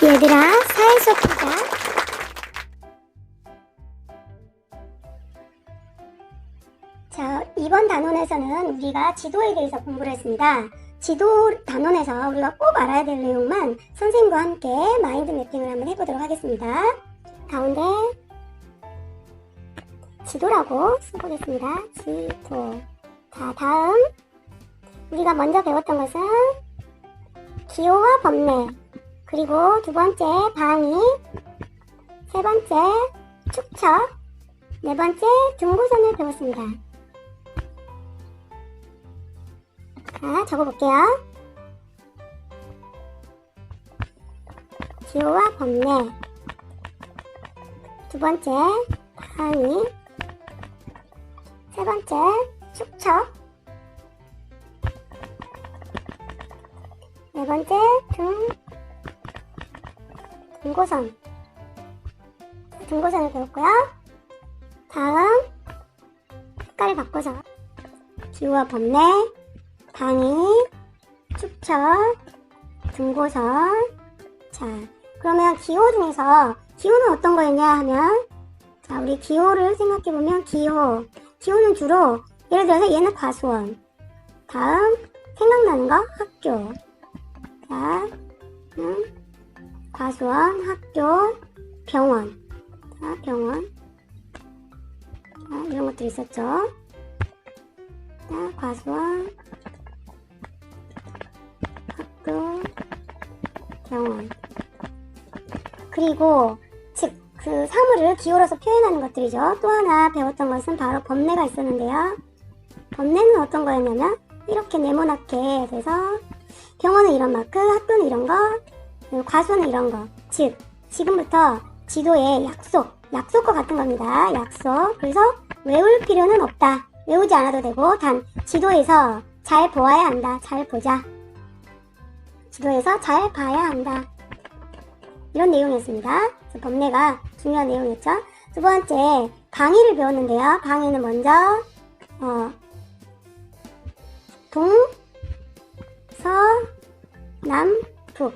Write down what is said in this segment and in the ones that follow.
얘들아, 하자. 자, 이번 단원에서는 우리가 지도에 대해서 공부를 했습니다. 지도 단원에서 우리가 꼭 알아야 될 내용만 선생님과 함께 마인드 매핑을 한번 해보도록 하겠습니다. 가운데 지도라고 써보겠습니다. 지도. 자, 다음 우리가 먼저 배웠던 것은 기호와 법례, 그리고 두 번째 방위, 세 번째 축척, 네 번째 등고선을 배웠습니다. 자, 적어볼게요. 기호와 법례, 두 번째 방위, 세 번째 축척, 네 번째 등 등고선. 등고선을 배웠고요. 다음 색깔을 바꿔서 기호와 법례, 방위, 축척, 등고선. 자 그러면 기호 중에서 기호는 어떤 거였냐 하면 자 우리 기호를 생각해보면 기호. 기호는 주로 예를 들어서 얘는 과수원. 다음 생각나는 거 학교. 자 음, 과수원, 학교, 병원. 자, 병원. 자, 이런 것들이 있었죠. 자, 과수원, 학교, 병원. 그리고, 즉, 그 사물을 기호로서 표현하는 것들이죠. 또 하나 배웠던 것은 바로 법례가 있었는데요. 법례는 어떤 거였냐면, 이렇게 네모나게 돼서, 병원은 이런 마크, 학교는 이런 거, 과수는 이런 거. 즉, 지금부터 지도에 약속, 약속과 같은 겁니다. 약속. 그래서 외울 필요는 없다. 외우지 않아도 되고, 단, 지도에서 잘 보아야 한다. 잘 보자. 지도에서 잘 봐야 한다. 이런 내용이었습니다. 법례가 중요한 내용이었죠. 두 번째, 방위를 배웠는데요. 방위는 먼저, 어, 동, 서, 남, 북.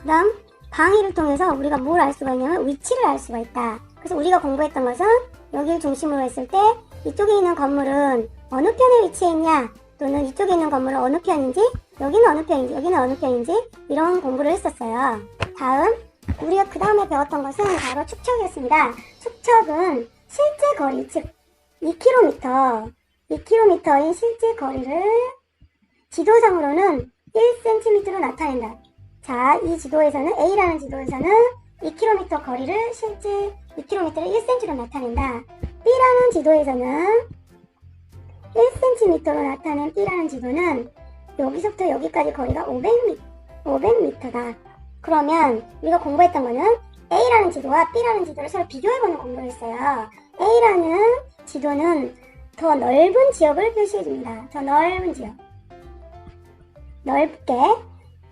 그 다음 방위를 통해서 우리가 뭘 알 수가 있냐면 위치를 알 수가 있다. 그래서 우리가 공부했던 것은 여기를 중심으로 했을 때 이쪽에 있는 건물은 어느 편에 위치해 있냐 또는 이쪽에 있는 건물은 어느 편인지 여기는 어느 편인지 여기는 어느 편인지 이런 공부를 했었어요. 다음 우리가 그 다음에 배웠던 것은 바로 축척이었습니다. 축척은 실제 거리 즉 2km 2km인 실제 거리를 지도상으로는 1cm로 나타낸다. 자, 이 지도에서는 A라는 지도에서는 2km 거리를 실제 2km를 1cm로 나타낸다. B라는 지도에서는 1cm로 나타낸 B라는 지도는 여기서부터 여기까지 거리가 500m, 500m다. 그러면 우리가 공부했던 거는 A라는 지도와 B라는 지도를 서로 비교해보는 공부를 했어요. A라는 지도는 더 넓은 지역을 표시해줍니다. 더 넓은 지역. 넓게.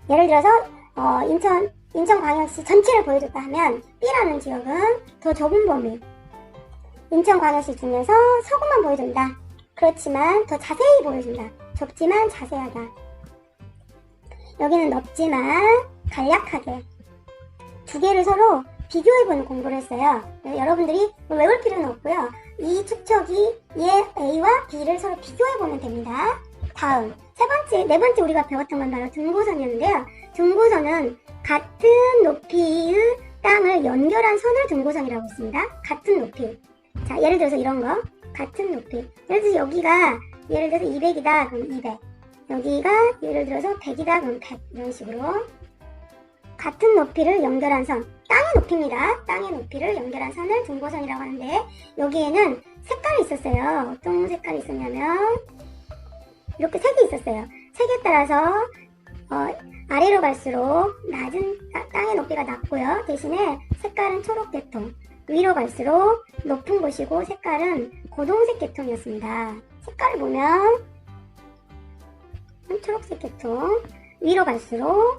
예를 들어서 어, 인천, 인천광역시 전체를 보여줬다 하면 B라는 지역은 더 좁은 범위. 인천광역시 중에서 서구만 보여준다. 그렇지만 더 자세히 보여준다. 좁지만 자세하다. 여기는 넓지만 간략하게. 두 개를 서로 비교해보는 공부를 했어요. 여러분들이 외울 필요는 없고요. 이 축척이 얘 A와 B를 서로 비교해보면 됩니다. 다음, 세 번째, 네 번째 우리가 배웠던 건 바로 등고선이었는데요. 등고선은 같은 높이의 땅을 연결한 선을 등고선이라고 했습니다. 같은 높이. 자, 예를 들어서 이런 거. 같은 높이. 예를 들어서 여기가, 예를 들어서 200이다. 그럼 200. 여기가, 예를 들어서 100이다. 그럼 100. 이런 식으로. 같은 높이를 연결한 선. 땅의 높이입니다. 땅의 높이를 연결한 선을 등고선이라고 하는데, 여기에는 색깔이 있었어요. 어떤 색깔이 있었냐면, 이렇게 색이 있었어요. 색에 따라서, 어, 아래로 갈수록 낮은 따- 땅의 높이가 낮고요. 대신에 색깔은 초록 계통. 위로 갈수록 높은 곳이고 색깔은 고동색 계통이었습니다. 색깔을 보면 초록색 계통. 위로 갈수록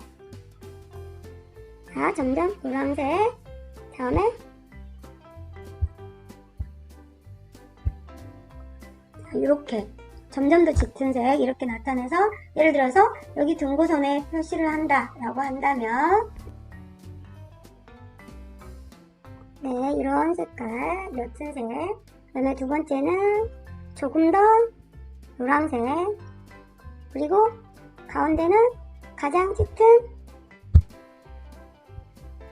자 점점 노란색 다음에 이렇게 점점 더 짙은 색 이렇게 나타내서 예를 들어서 여기 등고선에 표시를 한다 라고 한다면 네, 이런 색깔, 옅은 색. 그다음에 두 번째는 조금 더 노란색. 그리고 가운데는 가장 짙은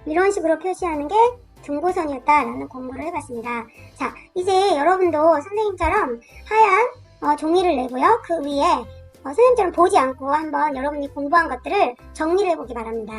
이런 식으로 표시하는 게 등고선이었다라는 공부를 해봤습니다. 자, 이제 여러분도 선생님처럼 하얀 어, 종이를 내고요. 그 위에 어, 선생님처럼 보지 않고 한번 여러분이 공부한 것들을 정리를 해보기 바랍니다.